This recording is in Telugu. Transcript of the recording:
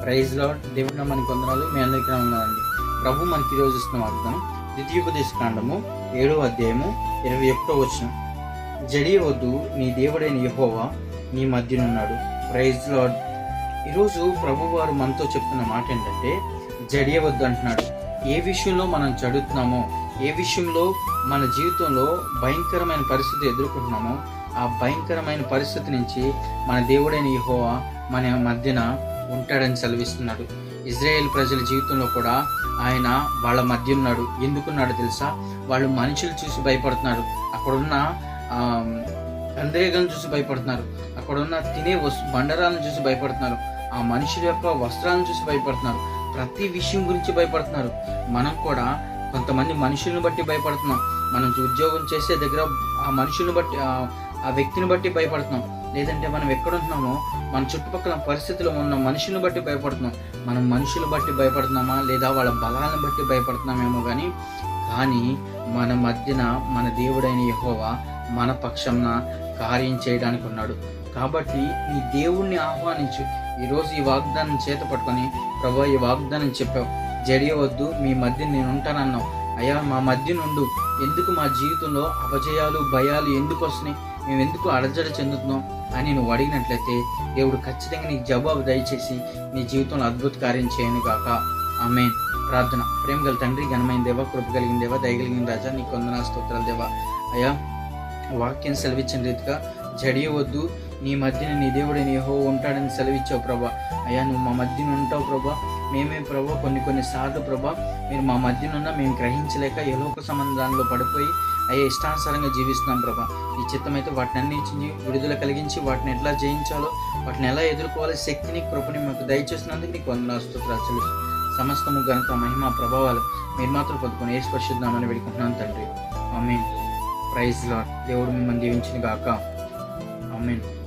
ప్రైజ్లో దేవుడు మనకి వందనాలు మీ అందరికీ ఉన్నారండి ప్రభు మనకి ఈరోజు ఇస్తున్న అర్థం ద్వితీయోపదేశ కాండము ఏడో అధ్యాయము ఇరవై ఒకటో వచ్చిన జడియవద్దు నీ దేవుడైన యహోవా నీ మధ్యనున్నాడు ప్రైజ్ లార్డ్ ఈరోజు ప్రభు వారు మనతో చెప్తున్న మాట ఏంటంటే జడియవద్దు అంటున్నాడు. ఏ విషయంలో మనం చదువుతున్నామో ఏ విషయంలో మన జీవితంలో భయంకరమైన పరిస్థితి ఎదుర్కొంటున్నామో ఆ భయంకరమైన పరిస్థితి నుంచి మన దేవుడైన యహోవా మన మధ్యన ఉంటాడని సెలవిస్తున్నాడు. ఇజ్రాయేల్ ప్రజల జీవితంలో కూడా ఆయన వాళ్ళ మధ్య ఉన్నాడు. ఎందుకున్నాడు తెలుసా? వాళ్ళు మనుషులు చూసి భయపడుతున్నారు. అక్కడున్న కందిరేగలను చూసి భయపడుతున్నారు. అక్కడున్న తినే వస్తు బండరాలను చూసి భయపడుతున్నారు. ఆ మనుషుల యొక్క వస్త్రాలను చూసి భయపడుతున్నారు. ప్రతి విషయం గురించి భయపడుతున్నారు. మనం కూడా కొంతమంది మనుషులను బట్టి భయపడుతున్నాం. మనం ఉద్యోగం చేసే దగ్గర ఆ మనుషులను బట్టి ఆ వ్యక్తిని బట్టి భయపడుతున్నాం. లేదంటే మనం ఎక్కడ ఉంటున్నామో మన చుట్టుపక్కల పరిస్థితుల్లో ఉన్న మనుషులను బట్టి భయపడుతున్నాం. మనం మనుషులు బట్టి భయపడుతున్నామా? లేదా వాళ్ళ బలాలను బట్టి భయపడుతున్నామేమో కానీ కానీ మన మధ్యన మన దేవుడైన యహోవా మన పక్షంన కార్యం చేయడానికి ఉన్నాడు. కాబట్టి నీ దేవుణ్ణి ఆహ్వానించు. ఈరోజు ఈ వాగ్దానం చేత పట్టుకొని ప్రభా ఈ వాగ్దానం చెప్పావు. జడియవద్దు మీ మధ్య నేను ఉంటానన్నావు. అయ్యా మా మధ్య నుండు ఎందుకు మా జీవితంలో అపజయాలు భయాలు ఎందుకు వస్తున్నాయి? మేము ఎందుకు అడజడ చెందుతున్నాం? అని నువ్వు అడిగినట్లయితే దేవుడు ఖచ్చితంగా నీకు జవాబు దయచేసి నీ జీవితంలో అద్భుత కార్యం చేయను కాక ఆమె ప్రార్థన. ప్రేమ గల తండ్రి ఘనమైన దేవా కృప కలిగిన దేవా దయగలిగిన రాజా నీ వందనా స్తోత్రాలు దేవా. అయ్యా వాక్యం సెలవిచ్చిన రీతిగా జడియవద్దు నీ మధ్యన నీ దేవుడిని హో ఉంటాడని సెలవిచ్చావు ప్రభా. అయ్యా నువ్వు మా మధ్యన ఉంటావు ప్రభా. మేమే ప్రభా కొన్ని కొన్ని సార్లు ప్రభా మీరు మా మధ్యనున్న మేము గ్రహించలేక ఎలోక సంబంధాల్లో పడిపోయి అయ్యే ఇష్టానుసారంగా జీవిస్తున్నాం ప్రభా. ఈ చిత్తమైతే వాటిని అన్నించి విడుదల కలిగించి వాటిని ఎట్లా జయించాలో వాటిని ఎలా ఎదుర్కోవాలి శక్తిని కృపని మాకు దయచేసినందుకు నీకు వందన స్తోత్రాలు సమస్తము ఘనత మహిమ ప్రభావాలు మీరు మాత్రం పొందుకొని ఏ స్పర్శిద్దామని వేడుకుంటున్నాను తండ్రి. ఆమెన్. ప్రైజ్ లాడ్ దేవుడు మిమ్మల్ని దీవించిన గాక. ఆమెన్.